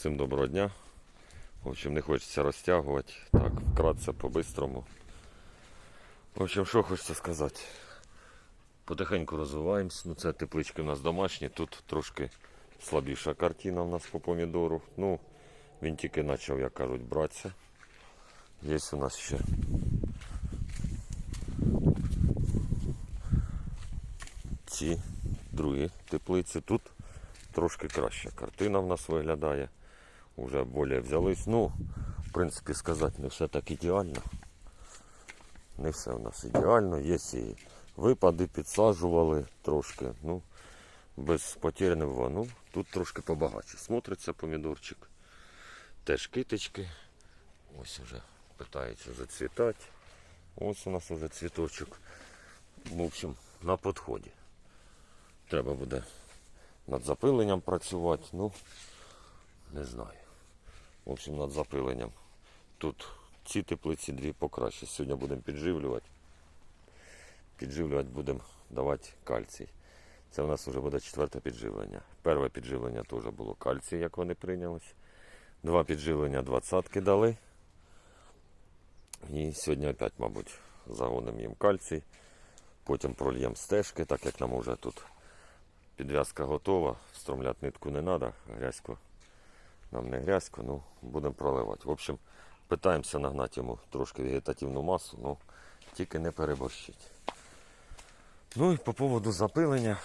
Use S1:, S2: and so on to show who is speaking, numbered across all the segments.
S1: Всім доброго дня. В общем, не хочеться розтягувати. Так, вкратце, по-бистрому. В общем, що хочеться сказати. Потихеньку розвиваємось. Ну, це теплички у нас домашні. Тут трошки слабіша картина у нас по помідору. Ну, він тільки почав, як кажуть, братися. Є у нас ще. Ці другі теплиці. Тут трошки краща картина в нас виглядає. Уже більше взялись. Ну, в принципі, сказати, не все так ідеально. Не все в нас ідеально. Є і випади, підсаджували трошки. Ну, без потерь не було. Ну, тут трошки побагаче. Смотриться помідорчик. Теж китички. Ось уже питаються зацвітати. Ось у нас уже цвіточок. В общем, на підході. Треба буде над запиленням працювати. Ну, не знаю. В общем, над запиленням. Тут ці теплиці дві покраще. Сьогодні будемо підживлювати. Підживлювати будемо давати кальцій. Це у нас вже буде четверте підживлення. Перше підживлення теж було кальцій, як вони прийнялись. Два підживлення двадцятки дали. І сьогодні опять, мабуть, загонимо їм кальцій. Потім прольємо стежки, так як нам вже тут підв'язка готова. Стромляти нитку не треба, грязько. Нам не грязько, ну будемо проливати. В общем, питаємося нагнати йому трошки вегетативну масу, ну тільки не переборщить. Ну і по поводу запилення.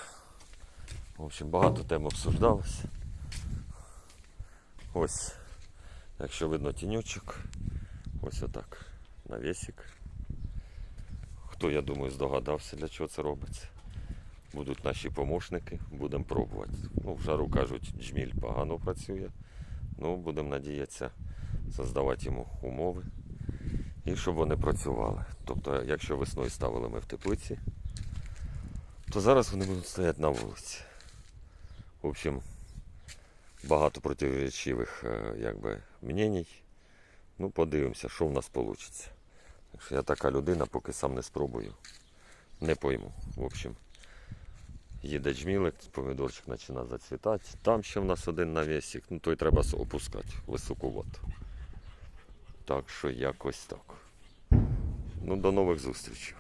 S1: В общем, багато тем обсуждалось. Ось, якщо видно тіньочок, ось отак. Навісик. Хто, я думаю, здогадався, для чого це робиться. Будуть наші помощники, будемо пробувати. Ну, в жару кажуть, джміль погано працює. Ну, будемо надіятися создавати йому умови і щоб вони працювали. Тобто, якщо весною ставили ми в теплиці, то зараз вони будуть стояти на вулиці. В общем, багато протирічивих е, якби. Ну, подивимося, що в нас вийде. Так що я така людина, поки сам не спробую, не пойму. В общем, їде джмілик, помідорчик починає зацвітати. Там ще в нас один навісик, ну той треба опускати опускати воду. Так що якось так. Ну, до нових зустрічей.